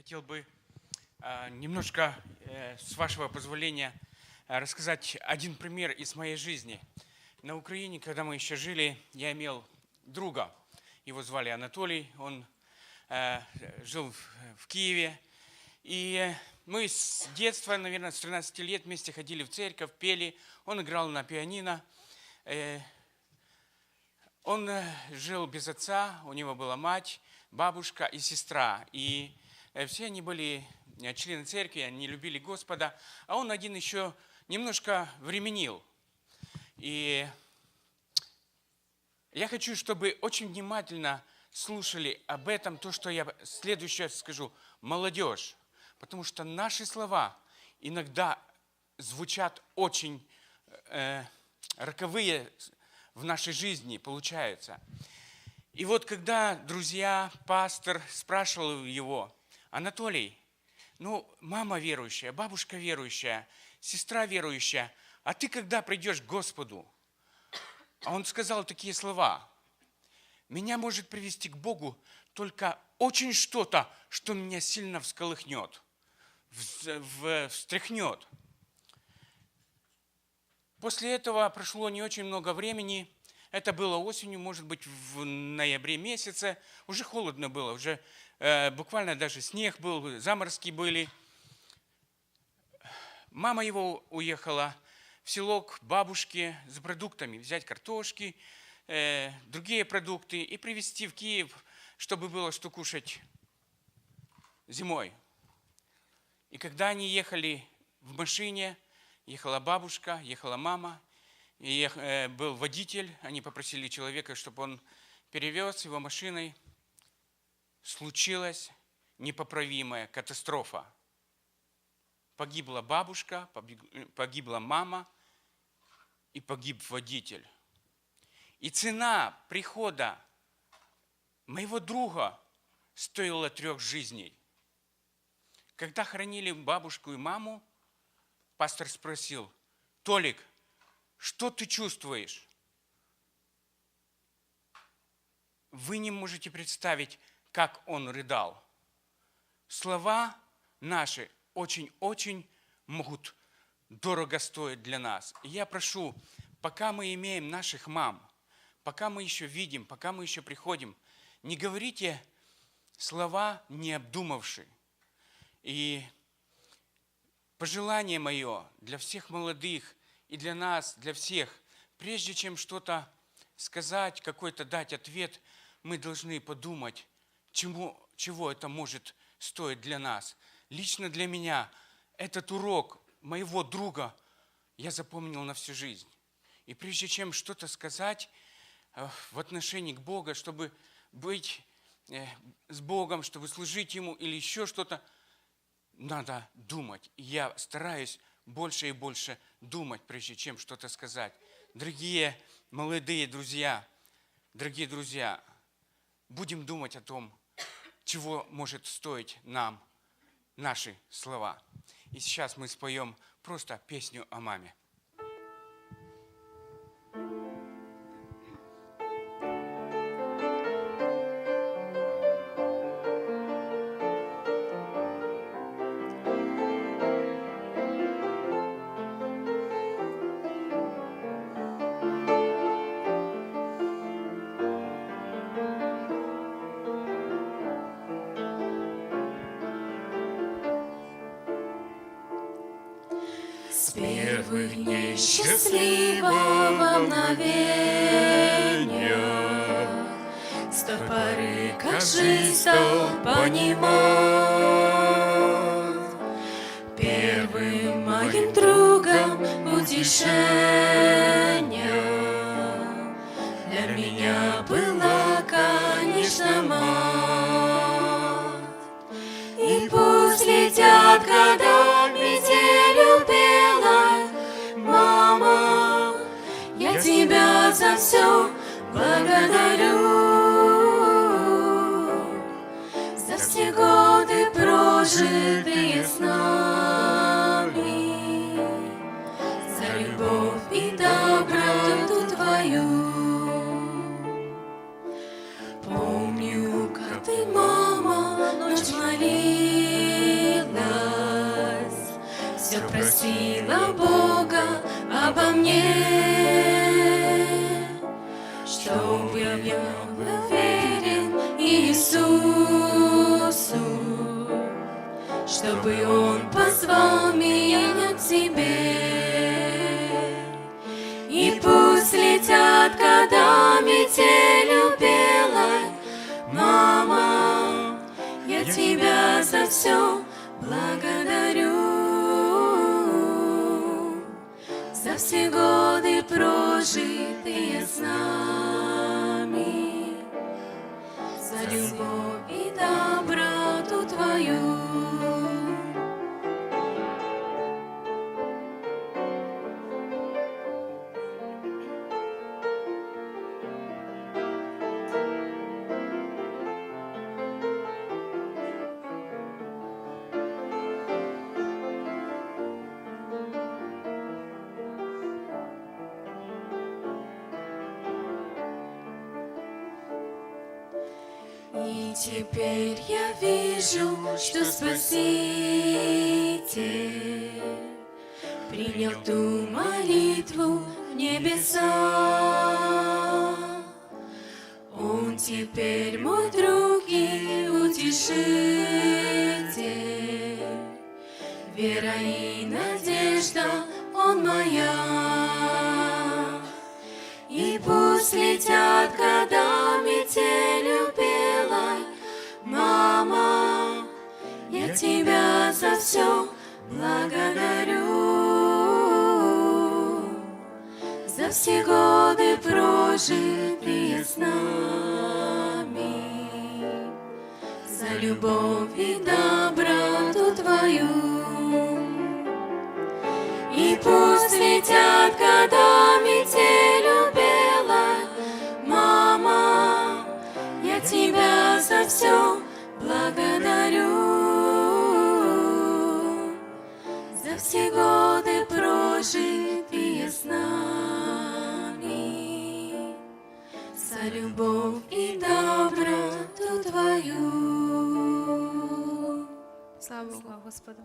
хотел бы а, немножко, э, с вашего позволения, а, рассказать один пример из моей жизни. На Украине, когда мы еще жили, я имел друга. Его звали Анатолий. Он э, жил в- Киеве. И э, мы с детства, наверное, с 13 лет вместе ходили в церковь, пели. Он играл на пианино. Э, Он э, жил без отца, у него была мать, бабушка и сестра. И э, все они были э, члены церкви, они любили Господа. А он один еще немножко временил. И я хочу, чтобы очень внимательно слушали об этом, то, что я следующее скажу. Молодежь. Потому что наши слова иногда звучат очень э, роковые в нашей жизни, получается. И вот когда друзья, пастор спрашивал его, Анатолий, ну, мама верующая, бабушка верующая, сестра верующая, а ты когда придешь к Господу? А он сказал такие слова. Меня может привести к Богу только очень что-то, что меня сильно всколыхнет, встряхнет. После этого прошло не очень много времени. Это было осенью, может быть, в ноябре месяце. Уже холодно было, уже буквально даже снег был, заморозки были. Мама его уехала в село к бабушке за продуктами, взять картошки, э, другие продукты и привезти в Киев, чтобы было что кушать зимой. И когда они ехали в машине, ехала бабушка, ехала мама, и э, был водитель, они попросили человека, чтобы он перевез его машиной. Случилась непоправимая катастрофа. Погибла бабушка, э, погибла мама и погиб водитель. И цена прихода моего друга стоила трех жизней. Когда хоронили бабушку и маму, пастор спросил, Толик, что ты чувствуешь? Вы не можете представить, как он рыдал. Слова наши очень-очень могут дорого стоить для нас. И я прошу, пока мы имеем наших мам, пока мы еще видим, пока мы еще приходим, не говорите слова, не обдумавши. И пожелание мое для всех молодых и для нас, для всех, прежде чем что-то сказать, какой-то дать ответ, мы должны подумать, чему, чего это может стоить для нас. Лично для меня этот урок моего друга я запомнил на всю жизнь. И прежде чем что-то сказать э, в отношении к Богу, чтобы быть э, с Богом, чтобы служить Ему или еще что-то, надо думать. И я стараюсь больше и больше думать, прежде чем что-то сказать. Дорогие молодые друзья, дорогие друзья, будем думать о том, чего может стоить нам наши слова. И сейчас мы споем просто песню о маме. С первых дней счастливого мгновения С той поры, как жизнь стал понимать. Первым моим другом утешения Для меня была, конечно, мать. И пусть летят года, все благодарю. За все годы, прожитые с нами, За любовь и доброту твою. Помню, как ты, мама, ночь молилась, все просила Бога обо мне, чтобы я верен Иисусу, чтобы Он позвал меня к себе. И пусть летят года метелью белой, Мама, я тебя за все благодарю. За все годы прожитые с нами, За любовь и доброту Твою. И теперь я вижу, что Спаситель принял ту молитву в небеса. Он теперь мой друг и утешитель, вера и надежда, он моя. За все благодарю. За все годы прожитые с нами, За любовь и доброту Твою. И пусть летят года метелью белой, Мама, я тебя за все любовь и доброту Твою. Слава Богу, Господу.